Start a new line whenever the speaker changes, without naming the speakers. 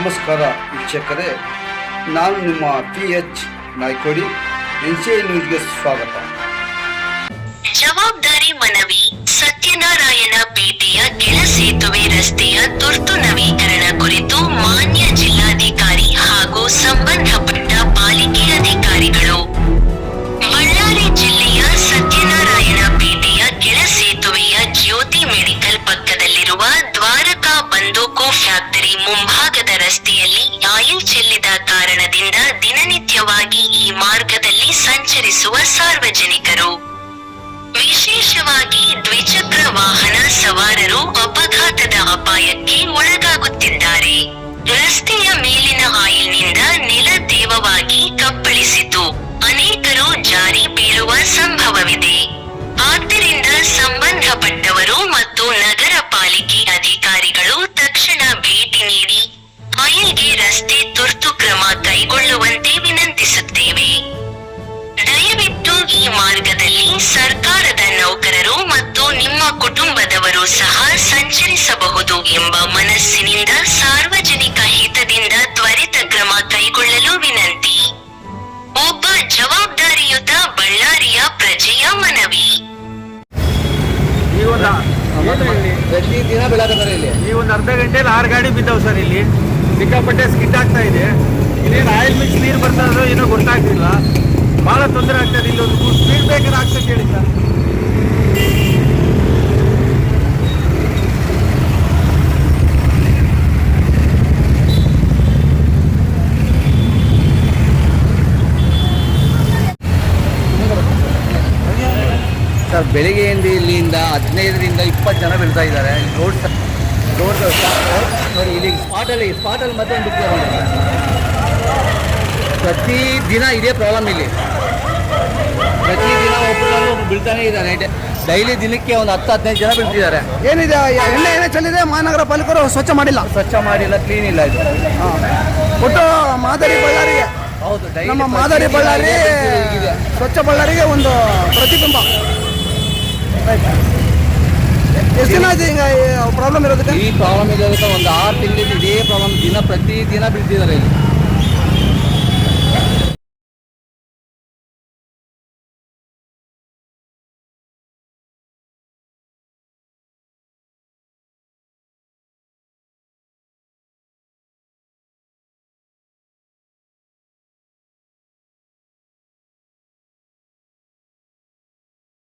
ನಮಸ್ಕಾರ ವೀಕ್ಷಕರೇ, ನಾನು ನಿಮ್ಮ P H Naikodi N C ನ್ಯೂಸ್ಗೆ ಸ್ವಾಗತ.
ಜವಾಬ್ದಾರಿ ಮನವಿ, ಸತ್ಯನಾರಾಯಣ ಪೇಟೆಯ ಕೆಳ ಸೇತುವೆ ರಸ್ತೆಯ ತುರ್ತು ನವೀಕರಣ ಕುರಿತು ಮಾನ್ಯ ಜಿಲ್ಲಾಧಿಕಾರಿ ಹಾಗೂ ಸಂಬಂಧಪಟ್ಟ ಪಾಲಿಕೆ ಅಧಿಕಾರಿಗಳು. ಬಳ್ಳಾರಿ ಜಿಲ್ಲೆಯ ಸತ್ಯನಾರಾಯಣ ಪೇಟೆಯ ಕೆಳಸೇತುವೆಯ ಜ್ಯೋತಿ ಮೆಡಿಕಲ್ ಪಕ್ಕದಲ್ಲಿರುವ ದ್ವಾರಕಾ ಬಂದೂಕು ಫ್ಯಾಕ್ಟರಿ ಮುಂಭಾಗದ ಸಂಚರಿಸುವ ಸಾರ್ವಜನಿಕರು ವಿಶೇಷವಾಗಿ ದ್ವಿಚಕ್ರ ವಾಹನ ಸವಾರರು ಅಪಘಾತದ ಅಪಾಯಕ್ಕೆ ಒಳಗಾಗುತ್ತಿದ್ದಾರೆ. ರಸ್ತೆಯ ಮೇಲಿನ ಆಯಿಲ್ನಿಂದ ನೆಲ ತೇವವಾಗಿ ಕಪ್ಪಳಿಸಿತು. ಅನೇಕರು ಜಾರಿ ಬೀಳುವ ಸಂಭವವಿದೆ. ಆದ್ದರಿಂದ ಸಂಬಂಧಪಟ್ಟವರು ಮತ್ತು ನಗರ ಪಾಲಿಕೆ ಅಧಿಕಾರಿಗಳು ತಕ್ಷಣ ಭೇಟಿ ನೀಡಿ, ಆಯಿಲ್ಗೆ ರಸ್ತೆ ತುರ್ತು ಕ್ರಮ ಕೈಗೊಳ್ಳುವಂತೆ ವಿನಂತಿಸುತ್ತೇವೆ. ಈ ಮಾರ್ಗದಲ್ಲಿ ಸರ್ಕಾರದ ನೌಕರರು ಮತ್ತು ನಿಮ್ಮ ಕುಟುಂಬದವರು ಸಹ ಸಂಚರಿಸಬಹುದು ಎಂಬ ಮನಸ್ಸಿನಿಂದ ಸಾರ್ವಜನಿಕ ಹಿತದಿಂದ ತ್ವರಿತ ಕ್ರಮ ಕೈಗೊಳ್ಳಲು ವಿನಂತಿ. ಒಬ್ಬ ಜವಾಬ್ದಾರಿಯುತ ಬಳ್ಳಾರಿಯ ಪ್ರಜೆಯ ಮನವಿ.
ಈ ಒಂದು ಅರ್ಧ ಗಂಟೆ ಆರು ಗಾಡಿ ಬಿದ್ದಾವೆ ಸರ್ ಇಲ್ಲಿ. ಸಿಕ್ಕಾಪಟ್ಟೆ ಸ್ಕಿಟ್ ಆಗ್ತಾ ಇದೆ. ಇನ್ನೇನು ಆಯಿಲ್ ಮಿಕ್ಸ್ ನೀರು ಬರ್ತಾ ಇರೋ ಏನೋ ಗೊತ್ತಾಗ್ತಿಲ್ಲ ಸರ್
ಬೆಳಿಗ್ಗೆಯಿಂದ ಇಲ್ಲಿಂದ ಹದಿನೈದರಿಂದ ಇಪ್ಪತ್ತು ಜನ ಬೀಳ್ತಾ ಇದ್ದಾರೆ. ರೋಡ್ ರೋಡ್ ನೋಡಿ ಇಲ್ಲಿ ಸ್ಪಾಟಲ್ಲಿ ಸ್ಪಾಟಲ್ಲಿ ಮತ್ತೆ ಒಂದು ಪ್ರತಿ ದಿನ ಇದೇ ಪ್ರಾಬ್ಲಮ್ ಇಲ್ಲಿ. ಪ್ರತಿ ದಿನ ಒಬ್ಬರು ಬೀಳ್ತಾನೆ ಇದ್ದಾರೆ. ಡೈಲಿ ದಿನಕ್ಕೆ ಒಂದು ಹತ್ತು ಹದಿನೈದು ಜನ ಬೀಳ್ತಿದ್ದಾರೆ.
ಏನಿದೆ ಎಣ್ಣೆ ಏನೇ ಚೆಲ್ಲಿದೆ ಮಹಾನಗರ ಪಾಲಿಕರು ಸ್ವಚ್ಛ ಮಾಡಿಲ್ಲ.
ಸ್ವಚ್ಛ ಮಾಡಿಲ್ಲ ಕ್ಲೀನ್ ಇಲ್ಲ ಇದು.
ಒಟ್ಟು ಮಾದರಿ ಬಳ್ಳಾರಿಗೆ
ಹೌದು
ನಮ್ಮ ಮಾದರಿ ಬಳ್ಳಾರಿ ಸ್ವಚ್ಛ ಬಳ್ಳಾರಿಗೆ ಒಂದು ಪ್ರತಿಬಿಂಬ. ಎಷ್ಟು ದಿನ ಪ್ರಾಬ್ಲಮ್ ಇರೋದಕ್ಕೆ?
ಈ ಪ್ರಾಬ್ಲಮ್ ಇರೋದಕ್ಕೆ ಒಂದು ಆರು ತಿಂಗಳಿಂದ ಇದೇ ಪ್ರಾಬ್ಲಮ್ ದಿನ ಪ್ರತಿ ದಿನ ಬೀಳ್ತಿದ್ದಾರೆ ಇಲ್ಲಿ.